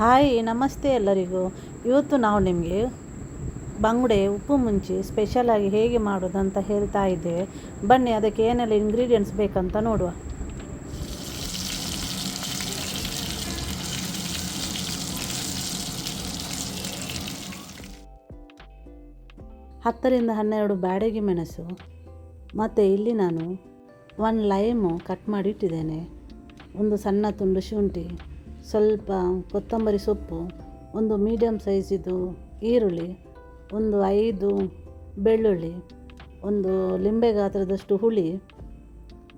Hi, ನಮಸ್ತೆ ಎಲ್ಲರಿಗೂ. ಇವತ್ತು ನಾವು ನಿಮಗೆ ಬಂಗುಡೆ ಉಪ್ಪು ಮುಂಚಿ ಸ್ಪೆಷಲಾಗಿ ಹೇಗೆ ಮಾಡೋದಂತ ಹೇಳ್ತಾ ಇದ್ದೇವೆ ಬನ್ನಿ, ಅದಕ್ಕೆ ಏನೆಲ್ಲ ಇಂಗ್ರೀಡಿಯೆಂಟ್ಸ್ ಬೇಕಂತ ನೋಡುವ. ಹತ್ತರಿಂದ ಹನ್ನೆರಡು ಬ್ಯಾಡಗಿ ಮೆಣಸು, ಮತ್ತು ಇಲ್ಲಿ ನಾನು ಒನ್ ಲೈಮು ಕಟ್ ಮಾಡಿ ಇಟ್ಟಿದ್ದೇನೆ ಒಂದು ಸಣ್ಣ ತುಂಡು ಶುಂಠಿ ಸ್ವಲ್ಪ ಕೊತ್ತಂಬರಿ ಸೊಪ್ಪು, ಒಂದು ಮೀಡಿಯಮ್ ಸೈಜಿದು ಈರುಳ್ಳಿ, ಒಂದು ಐದು ಬೆಳ್ಳುಳ್ಳಿ, ಒಂದು ಲಿಂಬೆ ಗಾತ್ರದಷ್ಟು ಹುಳಿ,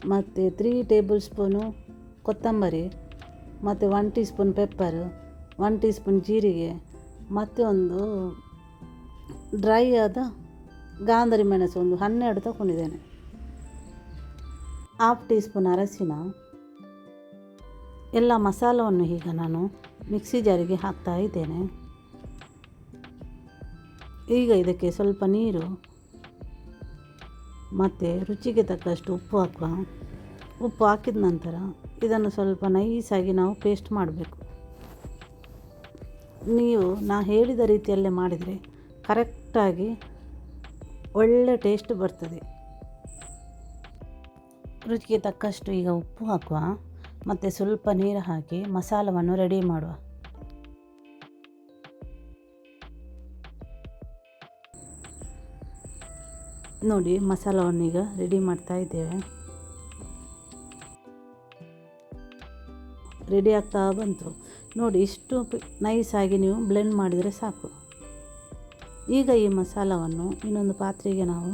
ಮತ್ತು ತ್ರೀ ಟೇಬಲ್ ಸ್ಪೂನು ಕೊತ್ತಂಬರಿ, ಮತ್ತು one teaspoon pepper one teaspoon ಜೀರಿಗೆ, ಮತ್ತು ಒಂದು ಡ್ರೈ ಆದ ಗಾಂಧರಿ ಮೆಣಸು, ಒಂದು ಹನ್ನೆರಡು ತಗೊಂಡಿದ್ದೇನೆ. ಹಾಫ್ ಟೀ ಸ್ಪೂನ್ ಅರಸಿನ ಎಲ್ಲ ಮಸಾಲವನ್ನು ಈಗ ನಾನು ಮಿಕ್ಸಿ ಜಾರಿಗೆ ಹಾಕ್ತಾ ಇದ್ದೇನೆ. ಈಗ ಇದಕ್ಕೆ ಸ್ವಲ್ಪ ನೀರು, ಮತ್ತು ರುಚಿಗೆ ತಕ್ಕಷ್ಟು ಉಪ್ಪು ಹಾಕುವ. ಉಪ್ಪು ಹಾಕಿದ ನಂತರ ಇದನ್ನು ಸ್ವಲ್ಪ ನೈಸಾಗಿ ನಾವು ಪೇಸ್ಟ್ ಮಾಡಬೇಕು. ನೀವು ನಾ ಹೇಳಿದ ರೀತಿಯಲ್ಲೇ ಮಾಡಿದರೆ ಕರೆಕ್ಟಾಗಿ ಒಳ್ಳೆ ಟೇಸ್ಟ್ ಬರ್ತದೆ. ರುಚಿಗೆ ತಕ್ಕಷ್ಟು ಈಗ ಉಪ್ಪು ಹಾಕುವ. ಮತ್ತು ಸ್ವಲ್ಪ ನೀರು ಹಾಕಿ ಮಸಾಲವನ್ನು ರೆಡಿ ಮಾಡುವ. ನೋಡಿ ಮಸಾಲವನ್ನು ಈಗ ರೆಡಿ ಮಾಡ್ತಾ ಇದ್ದೇವೆ. ರೆಡಿ ಆಗ್ತಾ ಬಂತು. ನೋಡಿ ಇಷ್ಟು ನೈಸಾಗಿ ನೀವು ಬ್ಲೆಂಡ್ ಮಾಡಿದರೆ ಸಾಕು. ಈಗ ಈ ಮಸಾಲವನ್ನು ಇನ್ನೊಂದು ಪಾತ್ರೆಗೆ ನಾವು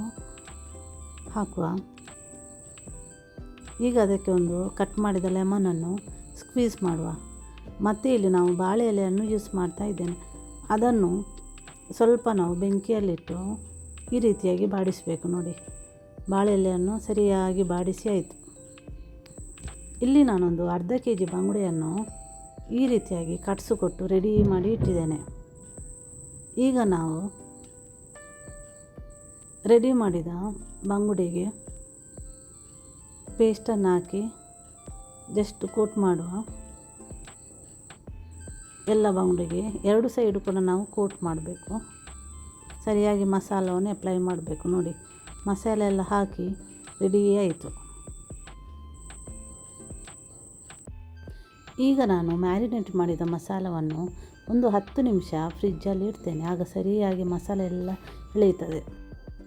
ಹಾಕುವ. ಈಗ ಅದಕ್ಕೆ ಒಂದು ಕಟ್ ಮಾಡಿದ ಲೆಮನನ್ನು ಸ್ಕ್ವೀಸ್ ಮಾಡುವ. ಮತ್ತು ಇಲ್ಲಿ ನಾವು ಬಾಳೆ ಎಲೆಯನ್ನು ಯೂಸ್ ಮಾಡ್ತಾ ಇದ್ದೇನೆ. ಅದನ್ನು ಸ್ವಲ್ಪ ನಾವು ಬೆಂಕಿಯಲ್ಲಿಟ್ಟು ಈ ರೀತಿಯಾಗಿ ಬಾಡಿಸಬೇಕು ನೋಡಿ. ಬಾಳೆ ಎಲೆಯನ್ನು ಸರಿಯಾಗಿ ಬಾಡಿಸಿ ಆಯಿತು. ಇಲ್ಲಿ ನಾನೊಂದು ಅರ್ಧ ಕೆ ಜಿ ಬಂಗುಡೆಯನ್ನು ಈ ರೀತಿಯಾಗಿ ಕಟ್ಸಿಕೊಟ್ಟು ರೆಡಿ ಮಾಡಿ ಇಟ್ಟಿದ್ದೇನೆ. ಈಗ ನಾವು ರೆಡಿ ಮಾಡಿದ ಬಂಗುಡೆಗೆ ಪೇಸ್ಟನ್ನು ಹಾಕಿ ಜಸ್ಟ್ ಕೋಟ್ ಮಾಡುವ ಎಲ್ಲ ಬೌಂಡಿಗೆ ಎರಡು ಸೈಡು ಕೂಡ ನಾವು ಕೋಟ್ ಮಾಡಬೇಕು. ಸರಿಯಾಗಿ ಮಸಾಲವನ್ನು ಅಪ್ಲೈ ಮಾಡಬೇಕು. ನೋಡಿ, ಮಸಾಲೆ ಎಲ್ಲ ಹಾಕಿ ರೆಡಿ ಆಯಿತು. ಈಗ ನಾನು ಮ್ಯಾರಿನೇಟ್ ಮಾಡಿದ ಮಸಾಲವನ್ನು ಒಂದು ಹತ್ತು ನಿಮಿಷ ಫ್ರಿಜ್ಜಲ್ಲಿ ಇಡ್ತೇನೆ. ಆಗ ಸರಿಯಾಗಿ ಮಸಾಲೆ ಎಲ್ಲ ಇಳಿಯುತ್ತದೆ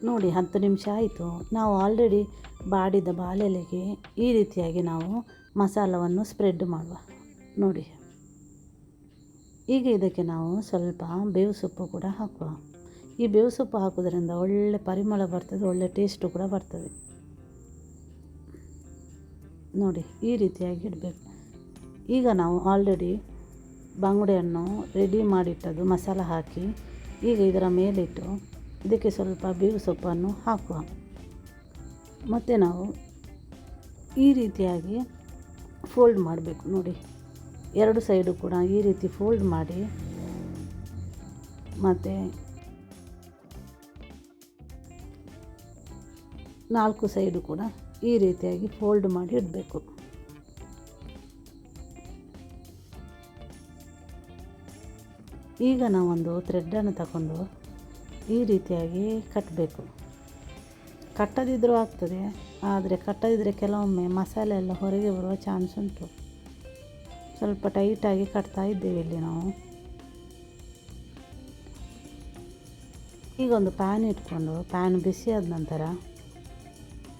ನೋಡಿ, ಹತ್ತು ನಿಮಿಷ ಆಯಿತು. ನಾವು ಆಲ್ರೆಡಿ ಬಾಡಿದ ಬಾಳೆಲೆಗೆ ಈ ರೀತಿಯಾಗಿ ನಾವು ಮಸಾಲವನ್ನು ಸ್ಪ್ರೆಡ್ ಮಾಡುವ. ನೋಡಿ. ಈಗ ಇದಕ್ಕೆ ನಾವು ಸ್ವಲ್ಪ ಬೇವು ಸೊಪ್ಪು ಕೂಡ ಹಾಕುವ. ಈ ಬೇವು ಸೊಪ್ಪು ಹಾಕೋದ್ರಿಂದ ಒಳ್ಳೆ ಪರಿಮಳ ಬರ್ತದೆ, ಒಳ್ಳೆ ಟೇಸ್ಟು ಕೂಡ ಬರ್ತದೆ. ನೋಡಿ, ಈ ರೀತಿಯಾಗಿ ಇಡಬೇಕು. ಈಗ ನಾವು ಆಲ್ರೆಡಿ ಬಂಗುಡೆಯನ್ನು ರೆಡಿ ಮಾಡಿಟ್ಟದ್ದು ಮಸಾಲ ಹಾಕಿ, ಈಗ ಇದರ ಮೇಲಿಟ್ಟು ಇದಕ್ಕೆ ಸ್ವಲ್ಪ ಬೇವು ಸೊಪ್ಪನ್ನು ಹಾಕುವ. ಮತ್ತು ನಾವು ಈ ರೀತಿಯಾಗಿ ಫೋಲ್ಡ್ ಮಾಡಬೇಕು. ನೋಡಿ, ಎರಡು ಸೈಡು ಕೂಡ ಈ ರೀತಿ ಫೋಲ್ಡ್ ಮಾಡಿ, ಮತ್ತು ನಾಲ್ಕು ಸೈಡು ಕೂಡ ಈ ರೀತಿಯಾಗಿ ಫೋಲ್ಡ್ ಮಾಡಿ ಇಡಬೇಕು. ಈಗ ನಾವೊಂದು ಥ್ರೆಡ್ಡನ್ನು ತಗೊಂಡು ಈ ರೀತಿಯಾಗಿ ಕಟ್ಟಬೇಕು ಕಟ್ಟದಿದ್ದರೂ ಆಗ್ತದೆ, ಆದರೆ ಕಟ್ಟದಿದ್ದರೆ ಕೆಲವೊಮ್ಮೆ ಮಸಾಲೆ ಎಲ್ಲ ಹೊರಗೆ ಬರುವ ಚಾನ್ಸ್ ಉಂಟು. ಸ್ವಲ್ಪ ಟೈಟಾಗಿ ಕಟ್ತಾ ಇದ್ದೇವೆ ಇಲ್ಲಿ ನಾವು. ಈಗ ಒಂದು ಪ್ಯಾನ್ ಇಟ್ಕೊಂಡು ಪ್ಯಾನ್ ಬಿಸಿ ಆದ ನಂತರ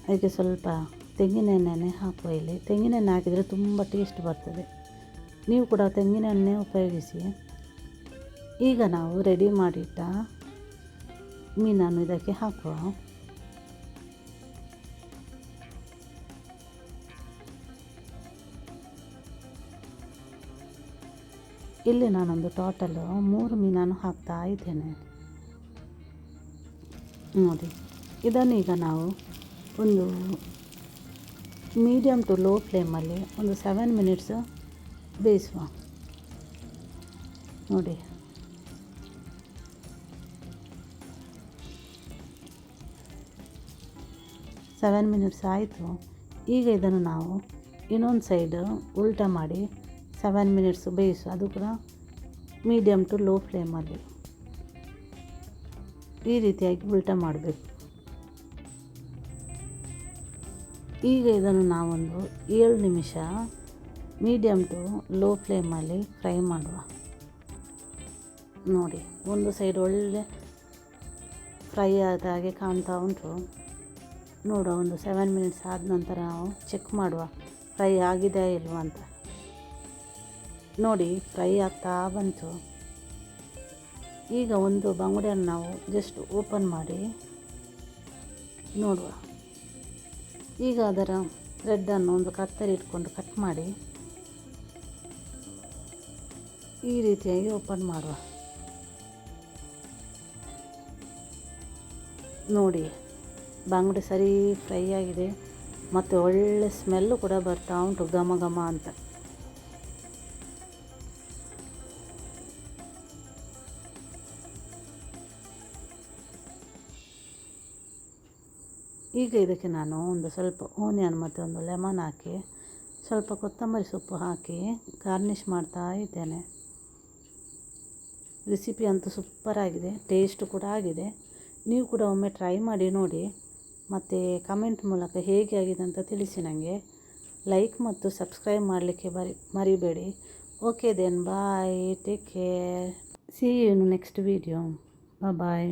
ಅದಕ್ಕೆ ಸ್ವಲ್ಪ ತೆಂಗಿನೆಣ್ಣೆನೆ ಹಾಕುವ ಇಲ್ಲಿ. ತೆಂಗಿನೆಣ್ಣೆ ಹಾಕಿದರೆ ತುಂಬ ಟೇಸ್ಟ್ ಬರ್ತದೆ. ನೀವು ಕೂಡ ತೆಂಗಿನೆಣ್ಣೆ ಉಪಯೋಗಿಸಿ. ಈಗ ನಾವು ರೆಡಿ ಮಾಡಿಟ್ಟ ಮೀನನ್ನು ಇದಕ್ಕೆ ಹಾಕುವ. ಇಲ್ಲಿ ನಾನೊಂದು ಟೋಟಲು ಮೂರು ಮೀನನ್ನು ಹಾಕ್ತಾ ಇದ್ದೇನೆ. ನೋಡಿ ಇದನ್ನೀಗ ನಾವು ಒಂದು ಮೀಡಿಯಮ್ ಟು ಲೋ ಫ್ಲೇಮಲ್ಲಿ ಒಂದು ಸೆವೆನ್ ಮಿನಿಟ್ಸ್ ಬೇಯಿಸುವ. ನೋಡಿ. ಸೆವೆನ್ ಮಿನಿಟ್ಸ್ ಆಯಿತು. ಈಗ ಇದನ್ನು ನಾವು ಇನ್ನೊಂದು ಸೈಡು ಉಲ್ಟಾ ಮಾಡಿ ಸೆವೆನ್ ಮಿನಿಟ್ಸ್ ಬೇಯಿಸು ಅದು ಕೂಡ ಮೀಡಿಯಮ್ ಟು ಲೋ ಫ್ಲೇಮಲ್ಲಿ ಈ ರೀತಿಯಾಗಿ ಉಲ್ಟ ಮಾಡಬೇಕು. ಈಗ ಇದನ್ನು ನಾವೊಂದು ಏಳು ನಿಮಿಷ ಮೀಡಿಯಮ್ ಟು ಲೋ ಫ್ಲೇಮಲ್ಲಿ ಫ್ರೈ ಮಾಡುವ. ನೋಡಿ, ಒಂದು ಸೈಡ್ ಒಳ್ಳೆ ಫ್ರೈ ಆದ ಹಾಗೆ ಕಾಣ್ತಾ ಉಂಟು. ನೋಡುವ, ಒಂದು ಸೆವೆನ್ ಮಿನಿಟ್ಸ್ ಆದ ನಂತರ ನಾವು ಚೆಕ್ ಮಾಡುವ. ಫ್ರೈ ಆಗಿದೆ ಇಲ್ವಾ ಅಂತ. ನೋಡಿ ಫ್ರೈ ಆಗ್ತಾ ಬಂತು. ಈಗ ಒಂದು ಬಂಗುಡೆಯನ್ನು ನಾವು ಜಸ್ಟ್ ಓಪನ್ ಮಾಡಿ ನೋಡುವ. ಈಗ ಅದರ ಬ್ರೆಡ್ಡನ್ನು ಒಂದು ಕತ್ತರಿ ಇಟ್ಕೊಂಡು ಕಟ್ ಮಾಡಿ ಈ ರೀತಿಯಾಗಿ ಓಪನ್ ಮಾಡುವ. ನೋಡಿ, ಬಂಗುಡೆ ಸರಿ ಫ್ರೈ ಆಗಿದೆ. ಮತ್ತು ಒಳ್ಳೆ ಸ್ಮೆಲ್ಲು ಕೂಡ ಬರ್ತಾ ಉಂಟು, ಘಮ ಘಮ ಅಂತ. ಈಗ ಇದಕ್ಕೆ ನಾನು ಒಂದು ಸ್ವಲ್ಪ ಓನಿಯನ್ ಮತ್ತು ಒಂದು ಲೆಮನ್ ಹಾಕಿ, ಸ್ವಲ್ಪ ಕೊತ್ತಂಬರಿ ಸೊಪ್ಪು ಹಾಕಿ ಗಾರ್ನಿಷ್ ಮಾಡ್ತಾ ಇದ್ದೇನೆ. ರೆಸಿಪಿ ಅಂತೂ ಸೂಪರಾಗಿದೆ ಟೇಸ್ಟ್ ಕೂಡ ಆಗಿದೆ. ನೀವು ಕೂಡ ಒಮ್ಮೆ ಟ್ರೈ ಮಾಡಿ ನೋಡಿ, ಮತ್ತು ಕಮೆಂಟ್ ಮೂಲಕ ಹೇಗೆ ಆಗಿದೆ ಅಂತ ತಿಳಿಸಿ ನನಗೆ. ಲೈಕ್ ಮತ್ತು ಸಬ್ಸ್ಕ್ರೈಬ್ ಮಾಡಲಿಕ್ಕೆ ಬರಿ, ಮರಿಬೇಡಿ. Okay then, bye, take care. See you next video bye